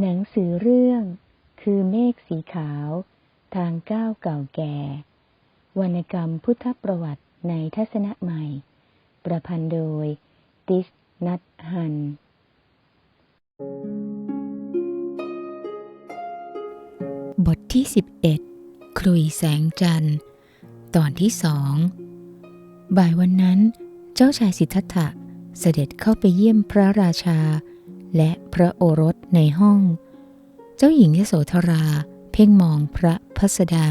หนังสือเรื่อง คือเมฆสีขาว ทางก้าวเก่าแก่ วรรณกรรมพุทธประวัติในทัศนะใหม่ ประพันธ์โดย ติสนัทฮัน บทที่ 11 ครุยแสงจันทร์ ตอนที่สองบ่ายวันนั้น เจ้าชายสิทธัตถะเสด็จเข้าไปเยี่ยมพระราชา และพระโอรสในห้อง เจ้าหญิงยโสธรา เพ่งมองพระพัสดา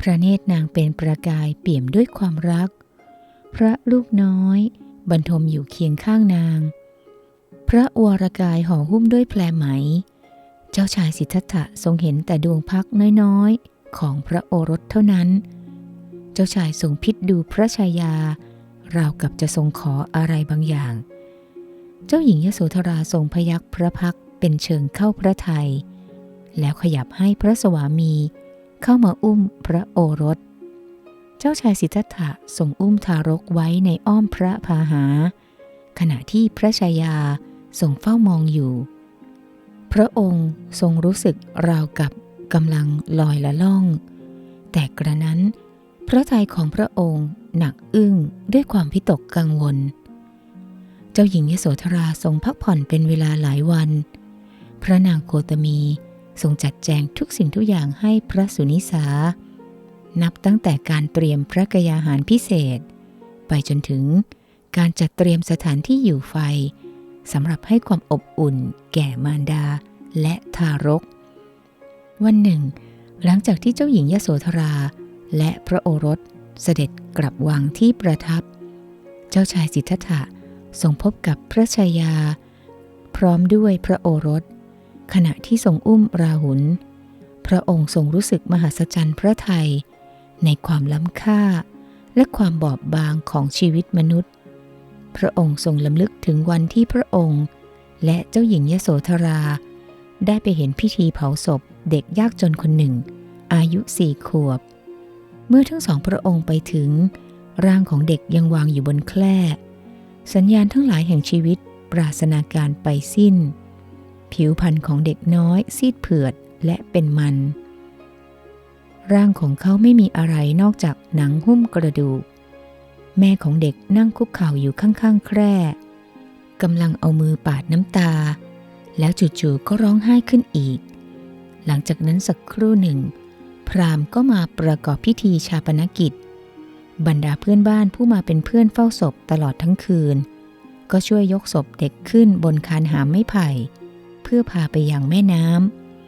พระเนตรนางเป็นประกายเปี่ยมด้วยความรัก พระลูกน้อย บรรทมอยู่เคียงข้างนาง พระวรกายห่อหุ้มด้วยแพรไหม เจ้าชายสิทธัตถะทรงเห็นแต่ดวงพักน้อยๆ ของพระโอรสเท่านั้น เจ้าชายทรงพิษดูพระชายาราวกับจะทรงขออะไรบางอย่าง เจ้าหญิงยโสธราทรงพยักพระพักเป็นเชิงเข้าพระไทย แล้วขยับให้พระสวามีเข้ามาอุ้มพระโอรส เจ้าชายสิทธัตถะทรงอุ้มทารกไว้ในอ้อมพระพาหา ขณะที่พระชายาทรงเฝ้ามองอยู่ พระองค์ทรงรู้สึกราวกับกำลังลอยละล่อง แต่กระนั้น พระทัยของพระองค์หนักอึ้งด้วยความพิตกกังวล เจ้าหญิงยโสธราทรงพักผ่อนเป็นเวลาหลายวัน พระนางโคตมีทรงจัดแจงทุกสิ่งทุกอย่างให้พระสุนิสา นับตั้งแต่การเตรียมพระกยาหารพิเศษ ไปจนถึงการจัดเตรียมสถานที่อยู่ไฟสำหรับให้ความอบอุ่น แก่มารดาและทารก วันหนึ่ง หลังจากที่เจ้าหญิงยโสธรา และพระโอรสเสด็จกลับวังที่ประทับ เจ้าชายสิทธัตถะ ทรงพบกับพระชายา พร้อมด้วยพระโอรส ขณะที่ทรงอุ้มราหุล พระองค์ทรงรู้สึกมหัศจรรย์พระไทย ในความล้ำค่าและความบอบบางของชีวิตมนุษย์ พระองค์ทรงลำลึกถึงวันที่พระองค์ และเจ้าหญิงยโสธรา ได้ไปเห็นพิธีเผาศพเด็กยากจนคนหนึ่ง อายุสี่ขวบ เมื่อทั้งสองพระองค์ไปถึง ร่างของเด็กยังวางอยู่บนแคร่ สัญญาณทั้งหลายแห่งชีวิตปราศนาการไปสิ้น ผิวพรรณของเด็กน้อยซีดเผือดและเป็นมัน ร่างของเขาไม่มีอะไรนอกจากหนังหุ้มกระดูก แม่ของเด็กนั่งคุกเข่าอยู่ข้างๆ แคร่กำลังเอามือปาดน้ำตา แล้วจู่ๆก็ร้องไห้ขึ้นอีก หลังจากนั้นสักครู่หนึ่ง พราหมณ์ก็มาประกอบพิธีชาปนกิจ บรรดาเพื่อนบ้านผู้มาเป็นเพื่อนเฝ้าศพตลอดทั้งคืน ก็ช่วยยกศพเด็กขึ้นบนคานหามไม้ไผ่ เพื่อพาไปยังแม่น้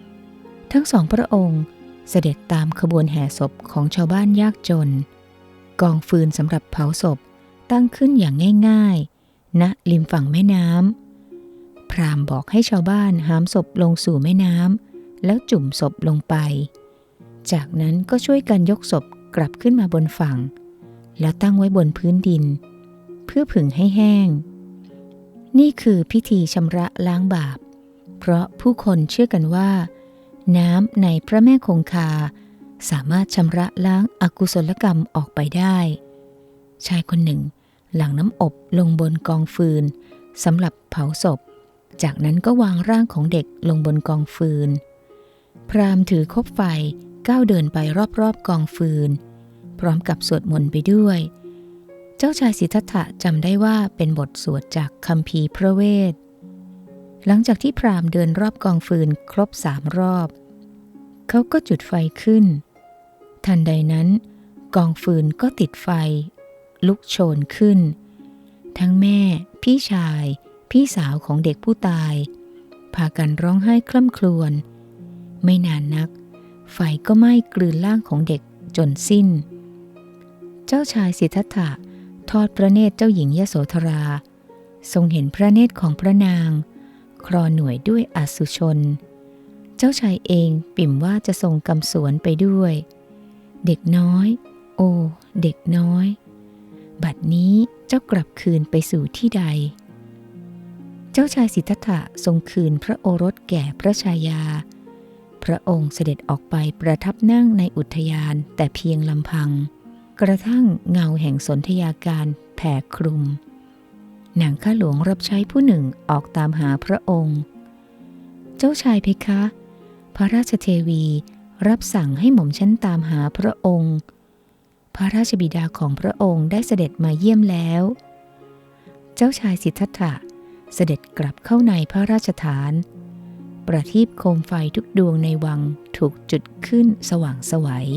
ำทั้งสองพระองค์เสด็จตามขบวนแห่ศพของชาวบ้านยากจน กองฟืนสำหรับเผาศพตั้งขึ้นอย่างง่ายๆณริมฝั่งแม่น้ำพรามบอกให้ชาวบ้านหามศพลงสู่แม่น้ำแล้วจุ่มศพลงไป จากนั้นก็ช่วยกันยกศพกลับขึ้นมาบนฝั่ง แล้วตั้งไว้บนพื้นดิน เพื่อผึ่งให้แห้ง นี่คือพิธีชำระล้างบาป เพราะผู้คนเชื่อกันว่า น้ำในพระแม่คงคา สามารถชำระล้างอากุศลกรรมออกไปได้ ชายคนหนึ่ง หลังน้ำอบลงบนกองฟืนสำหรับเผาศพ จากนั้นก็วางร่างของเด็กลงบนกองฟืน พราหมณ์ถือคบไฟก้าวเดินไปรอบๆกองฟืน พร้อมกับสวดมนต์ไปด้วย เจ้าชายสิทธัตถะจำได้ว่าเป็นบทสวดจากคัมภีพระเวท หลังจากที่พราหมณ์เดินรอบกองฟืนครบสามรอบ เขาก็จุดไฟขึ้น ทันใดนั้น กองฟืนก็ติดไฟ ลุกโชนขึ้น ทั้งแม่ พี่ชาย พี่สาวของเด็กผู้ตาย พากันร้องไห้คล่ำครวญไม่นานนัก ไฟก็ไหม้กลืนร่างของเด็กจนสิ้น จ้าชายสิทธัตถะทอดพระเนตรเจ้าหญิงยโสธรา ทรงเห็นพระเนตรของพระนาง ครอหน่วยด้วยอสุชน เจ้าชายเองปิ่มว่าจะทรงกำสวนไปด้วย เด็กน้อย โอ เด็กน้อย บัดนี้เจ้ากลับคืนไปสู่ที่ใด เจ้าชายสิทธัตถะทรงคืนพระโอรสแก่พระชายา พระองค์เสด็จออกไปประทับนั่งในอุทยานแต่เพียงลำพัง กระทั่งเงาแห่งสนธยาการแผ่คลุมนางข้าหลวงรับใช้ผู้หนึ่งออกตามหาพระองค์ เจ้าชายเพคะ พระราชเทวีรับสั่งให้หม่อมฉันตามหาพระองค์ พระราชบิดาของพระองค์ได้เสด็จมาเยี่ยมแล้ว เจ้าชายสิทธัตถะเสด็จกลับเข้าในพระราชฐาน ประทีปโคมไฟทุกดวงในวังถูกจุดขึ้นสว่างสวัย